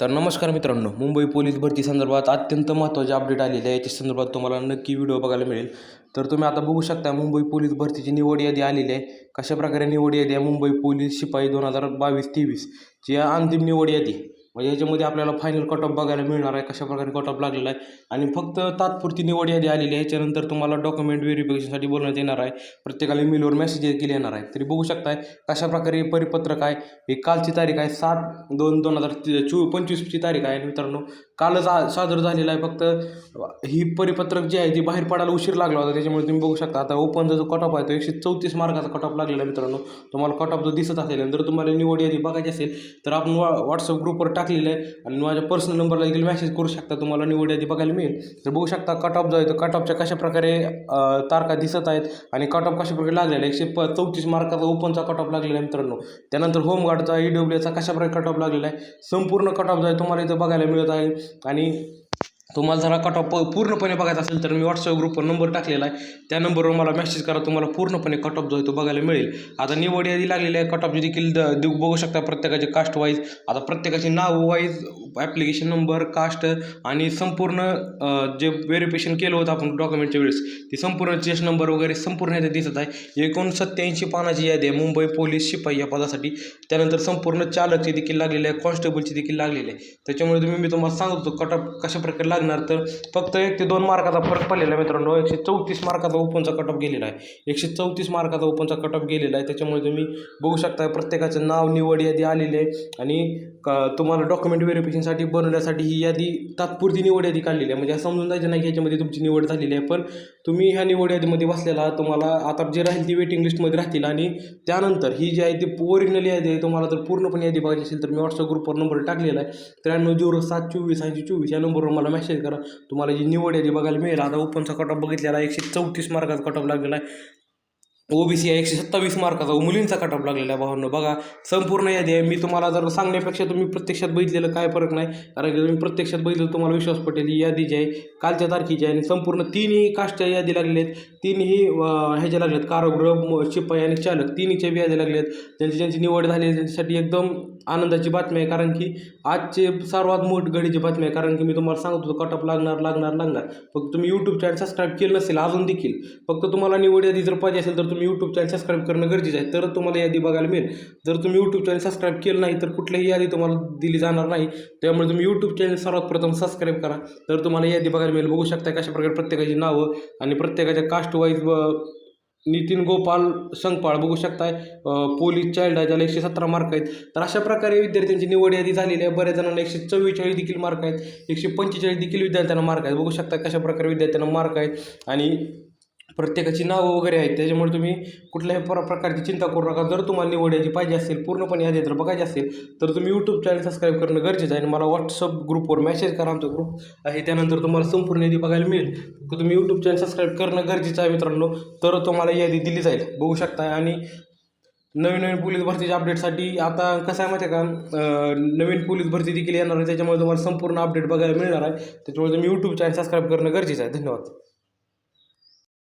तर नमस्कार मित्रांनो मुंबई पोलीस भरती संदर्भात अत्यंत महत्त्वाचे अपडेट आलेले आहे. याच्या संदर्भात तुम्हाला नक्की व्हिडिओ बघायला मिळेल. तर तुम्ही आता बघू शकता मुंबई पोलीस भरतीची निवड यादी आलेली आहे. कशा प्रकारे निवड यादी आहे? मुंबई पोलीस शिपाई दोन हजार बावीस तेवीस जी अंतिम निवड यादी. म्हणजे याच्यामध्ये आपल्याला फायनल कट ऑफ बघायला मिळणार आहे कशा प्रकारे कट ऑफ लागलेला आहे. आणि फक्त तात्पुरती निवड यादी आलेली आहे याच्यानंतर तुम्हाला डॉक्युमेंट व्हेरिफिकेशनसाठी बोलण्यात येणार आहे. प्रत्येकाला ईमेलवर मेसेज केले येणार आहे. तरी बघू शकताय कशा प्रकारे परिपत्रक आहे. ही कालची तारीख आहे सात दोन दोन हजार चो पंचवीसची तारीख आहे मित्रांनो. कालच आ सादर झालेला आहे फक्त ही परिपत्रक जी आहे ती बाहेर पडायला उशीर लागला होता त्याच्यामुळे तुम्ही बघू शकता. आता ओपनचा जो कट ऑफ आहे तो एकशे चौतीस मार्काचा कट ऑफ लागलेला आहे मित्रांनो. तुम्हाला कट ऑफ जो दिसत असेल आणि जर तुम्हाला निवड यादी बघायची असेल तर आपण व्हा व्हॉट्सअप ग्रुपवर टाकलेलं आहे आणि माझ्या पर्सनल नंबरला देखील मेसेज करू शकता तुम्हाला निवड यादी बघायला मिळेल. तर बघू शकता कट ऑफ जो आहे तो कट ऑफच्या कशा प्रकारे तारखा दिसत आहेत आणि कट ऑफ कशाप्रकारे लागलेला आहे. एकशे प चौतीस मार्काचा ओपनचा कट ऑफ लागलेला आहे मित्रांनो. त्यानंतर होमगार्डचा ई डब्ल्यूचा कशाप्रकारे कट ऑफ लागलेला आहे संपूर्ण कट ऑफ जो आहे तुम्हाला इथं बघायला मिळत आहे. आणि तुम्हाला जरा कट ऑफ पूर्णपणे बघायचा असेल तर मी व्हॉट्सअप ग्रुपवर नंबर टाकलेला आहे. त्या नंबरवर मला मेसेज करा तुम्हाला पूर्णपणे कट ऑफ जो आहे तो बघायला मिळेल. आता निवड यादी लागलेली आहे कट ऑफ देखील द देऊ बघू शकता प्रत्येकाचे कास्ट वाईज आता प्रत्येकाचे नाव वाईज ॲप्लिकेशन नंबर कास्ट आणि संपूर्ण जे व्हेरिफिकेशन केलं होतं आपण डॉक्युमेंटच्या वेळेस ती संपूर्ण चेस्ट नंबर वगैरे संपूर्ण यादी दिसत आहे. एकूण सत्याऐंशी पानाची यादी आहे. मुंबई पोलीस शिपाई या पदासाठी. त्यानंतर संपूर्ण चालकची देखील लागलेली आहे. कॉन्स्टेबलची देखील लागलेली आहे. त्याच्यामुळे तुम्ही मी तुम्हाला सांगतो कटअप कशा प्रकारे लागणार तर फक्त एक ते दोन मार्काचा फरक पडलेला आहे मित्रांनो. एकशे चौतीस मार्काचा ओपनचा कटअप गेलेला आहे. एकशे चौतीस मार्काचा ओपनचा कटअप गेलेला आहे. त्याच्यामुळे तुम्ही बघू शकता प्रत्येकाचं नाव निवड यादी आलेली आहे. आणि तुम्हाला डॉक्युमेंट व्हेरिफिकेशन साठी बनवण्यासाठी ही यादी तात्पुरती निवड यादी काढलेली आहे. म्हणजे समजून जायचं नाही की याच्यामध्ये तुमची निवड झालेली आहे. पण तुम्ही ह्या निवड यादीमध्ये बसलेला तुम्हाला आता जे राहील ती वेटिंग लिस्टमध्ये राहतील. आणि त्यानंतर ही जी आहे ती ओरिजिनल यादी आहे तुम्हाला जर पूर्णपणे यादी बघायची असेल तर मी व्हॉट्सअप ग्रुपवर नंबर टाकलेला आहे. त्र्याण्णव झिरो सात चोवीस ऐंशी चोवीस या नंबरवर मला मेसेज करा. तुम्हाला जी निवड यादी बघायला मिळेल आता ओपनचा कट बघितलेला एकशे चौतीस मार्काचा कट ऑफ लागलेला आहे. ओबीसी आहे एकशे सत्तावीस मार्काचा. मुलींचा कटअप लागलेला आहे भावांनो बघा संपूर्ण यादी आहे. मी तुम्हाला जर सांगण्यापेक्षा तुम्ही प्रत्यक्षात बघितलेलं काय फरक नाही कारण की तुम्ही प्रत्यक्षात बघितलं तुम्हाला विश्वास पटेल ही यादी जी आहे कालच्या तारखेची आहे आणि संपूर्ण तीनही कास्टच्या यादी लागलेल्या आहेत. तीनही ह्याच्या लागल्यात कारागृह शिपाई आणि चालक. तिन्हीच्या बी यादी लागल्या आहेत ज्यांची ज्यांची निवड झाली आहे त्यांच्यासाठी एकदम आनंदाची बातमी आहे कारण की आजचे सर्वात मोठ घडीची बातमी आहे कारण की मी तुम्हाला सांगतो होतो कटअप लागणार लागणार लागणार. फक्त तुम्ही यूट्यूब चॅनल सबस्क्राईब केलं नसेल अजून देखील. फक्त तुम्हाला निवड यादी जर पाहिजे असेल तर तुम्ही यूट्यूब चॅनल सबस्क्राईब करणं गरजेचं आहे तर तुम्हाला यादी बघायला मिळेल. जर तुम्ही यूट्यूब चॅनल सबस्क्राईब केलं नाही तर कुठलीही यादी तुम्हाला दिली जाणार नाही. त्यामुळे तुम्ही यूट्यूब चॅनल सर्वात प्रथम सबस्क्राईब करा. तर तुम्हाला यादी बघायला मिळेल. बघू शकता कशा प्रकारे प्रत्येकाची नावं आणि प्रत्येकाच्या कास्ट वाईज नितीन गोपाल संगपाळ बघू शकताय. पोलीस चाइल्ड आहे ज्याला एकशे सतरा मार्क आहेत. तर अशा प्रकारे विद्यार्थ्यांची निवड यादी झालेली आहे. बऱ्याच जणांना एकशे चव्वेचाळीस देखील मार्क आहेत. एकशे पंचेचाळीस देखील विद्यार्थ्यांना मार्क आहेत. बघू शकता कशा प्रकारे विद्यार्थ्यांना मार्क आहेत. आणि प्रत्येकाची नावं वगैरे आहेत. त्याच्यामुळे तुम्ही कुठल्याही प्र प्रकारची चिंता करू नका. जर तुम्हाला निवड याची पाहिजे असेल पूर्णपणे यादी जर बघायची असेल तर तुम्ही यूट्यूब चॅनल सबस्क्राईब करणं गरजेचं आहे आणि मला व्हॉट्सअप ग्रुपवर मेसेज करा. आमचा ग्रुप आहे त्यानंतर तुम्हाला संपूर्ण यादी बघायला मिळेल. तुम्ही यूट्यूब चॅनल सबस्क्राईब करणं गरजेचं आहे मित्रांनो. तर तुम्हाला यादी दिली जाईल. बघू शकता. आणि नवीन नवीन पोलीस भरतीच्या अपडेटसाठी आता कसं आहे माहिती आहे का नवीन पोलीस भरती देखील येणार आहे. त्याच्यामुळे तुम्हाला संपूर्ण अपडेट बघायला मिळणार आहे. त्याच्यामुळे तुम्ही यूट्यूब चॅनल सबस्क्राईब करणं गरजेचं आहे. धन्यवाद.